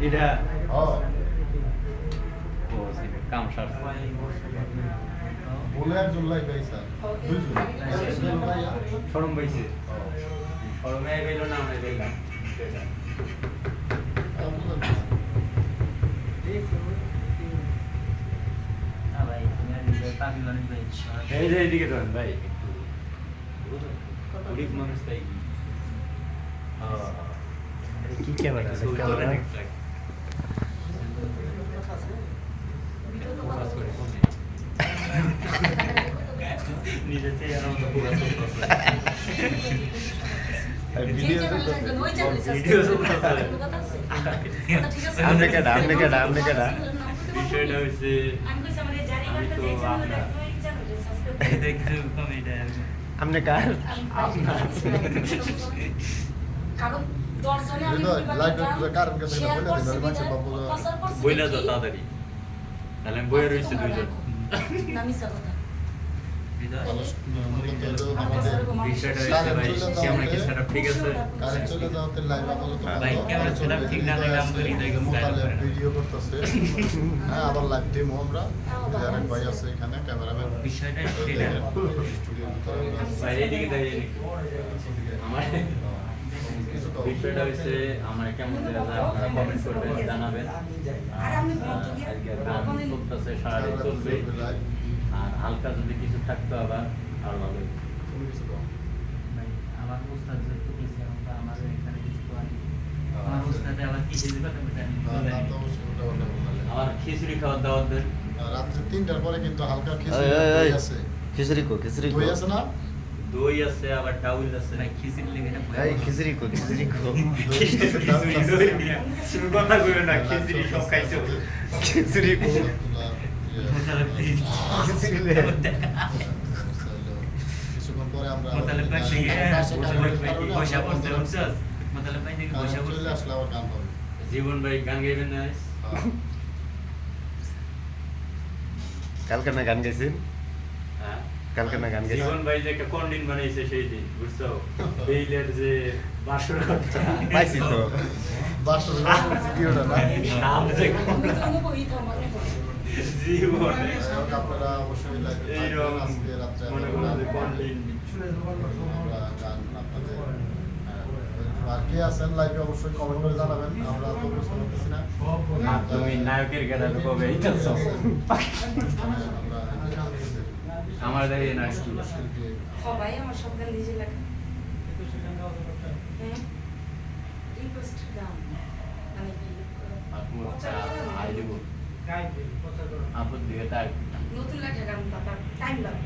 এটা ও। কাম সার বলে একজন লাই ভাই স্যার। সরম পাইছে। সরমে গেল না আমরা গেলাম এই যে এইদিকে ধরেন ভাই গরিব মানুষ তাই কি? ক্যামেরা ক্যামেরা আপনি কেডা আপনি কেডা আপনি কেডা বিষয়টা হচ্ছে আমি তো আপনার আপনি কার কারণ তাহলে আমি বইয়ে রয়েছে দুইজন বিষয়টা হচ্ছে আমরা কেমন আপনারা কমেন্ট করবেন জানাবেন চলতেছে সারাদিন চলবে। আর হালকা যদি কিছু থাকতো আবার আর ভালো আমার উস্তাদ যেহেতু গেছে, আমরা আমাদের এখানে কিছু করার আমার উস্তাদে আবার কি যে কথা বলতে আমি বলে দিই। আমার খিচুড়ি খাওয়ার দাওয়াত দেন। রাত্রে তিনটার পরে কিন্তু হালকা খিচুড়ি আছে। খিচুড়ি কো খিচুড়ি কো। আছে না? দই আছে আবার ডাউল আছে ভাই, খিচুড়ি লেগে খিচুড়ি কো খিচুড়ি কো। তুমি কথা কইবে না খিচুড়ি সব খাইছো খিচুড়ি কো হবে জীবন ভাই গান গাইবেন না হ্যাঁ। কালকে না গান গাইছেন? হ্যাঁ। কালকে না গান গাইছেন জীবন ভাই যে একটা কন্ডিন বানাইছে সেই দিন বুঝছ? বেইলের যে বাসর কথা পাইছি তো। বাসর ভিডিওটা না? নাম যে। জীবনে আপনারা অবশ্যই এইরকম আজকে রাত্রে মনে আমরা যে কন্ডিন। আমরা গান আপনাদের হ্যাঁ। আর কে আছেন লাইভে অবশ্যই কমেন্ট করে জানাবেন। আমরা তো বুঝতে পারতেছি না। তুমি নায়কের গেটাতে কবে এইটাছো মানে আমরা দেখে সবাই আমার সব গান লাগে লেখা। হ্যাঁ। রিকোয়েস্ট গান মানে কি? আপু দিকে তাই নতুন লাগে গান টাইম লাগবে।